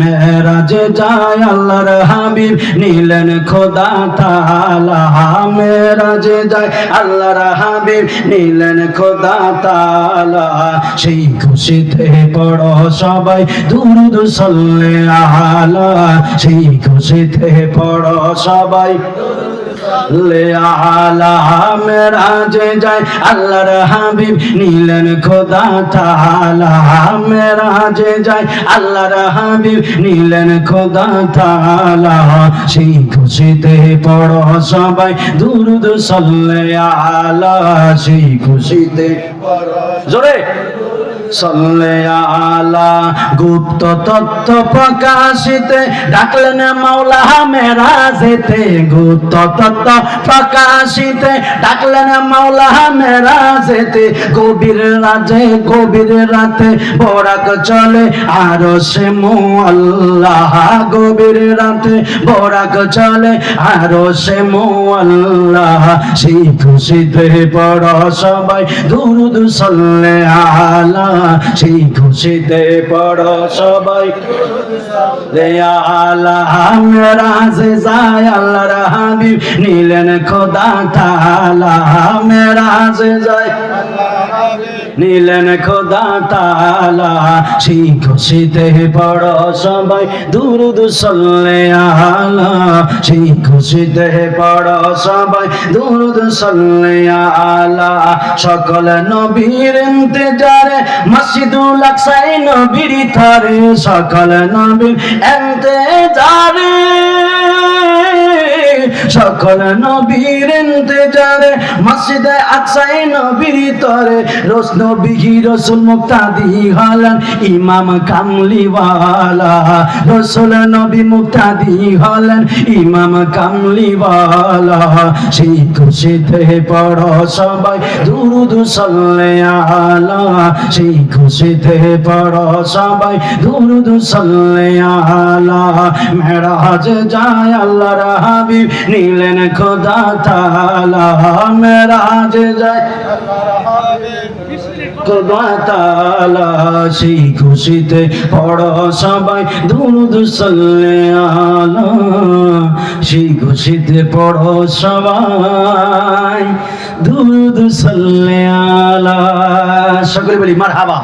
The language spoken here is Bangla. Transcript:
মেরাজে যায় আল্লাহর হাবিব, নিলেন খোদা তালা মেরাজে যায় আল্লাহর হাবিব, নীলেন খোদা তালা সেই খুশিতে পড়ো সবাই, দুরুদ সল্লে আলা সেই খুশিতে পড়ো সবাই। লে আলা মেরাজে যায় আল্লাহর হাবিব নিলেন খোদা তালা মেরাজে যায় আল্লাহর হাবিব নিলেন খোদা তালা সেই খুশিতে পড়ো সবাই, দুরুদ সল্লে আলা। সেই খুশিতে জোরে। সল্লে আলা। গুপ্ত তথ্য প্রকাশিতে ডাকলেন মাওলা মেরাজেতে। গুপ্ত তথ্য প্রকাশিতে ডাকলেন মাওলা মেরাজেতে। গভীর রাজে গভীর রাতে বরাক চলে, আর সে আল্লাহ গভীর রাতে বরাক চলে, আর সে আল্লাহ সেই খুশিতে পড় সবাই। দুরুদ সল্লে আলা। সেই খুশিতে পড়ো সবাই। মেরাজে যায় আল্লাহ হাবিব নিলেন খোদা তালা মেরাজে যায় নিলেন খোদা তালা সেই খুশিতে পড় সবাই দুরুদ সল্লে আলা, সেই খুশিতে পড় সবাই দুরুদ সল্লে আলা। সকল নবীর ইন্তজারে মসজিদুল আকসাই নবীর থরে সকল নবীর ইন্তজারে সকল নবীর ইন্তজারে, মসজিদে আকসাই নবীর তরে, রোজ নবী রসুল মুক্তাদি হলেন ইমাম কামলিওয়ালা। রসুল নবী মুক্তাদি হলেন ইমাম কামলিওয়ালা। সেই খুশিতে পড়ো সবাই, দুরুদ সল্লে আলা। সেই খুশিতে পড়ো সবাই, দুরুদ সল্লে আলা। মেরাজ যায় আল্লাহর হাবিব নিলেন খোদা তালা মেরাজ যায় খোদা তালা সেই খুশিতে পড়ো সবাই, দুরুদ সল্লে আলা। সেই খুশিতে পড়ো সবাই, দুরুদ সল্লে আলা। সকলে বলি মার হাবা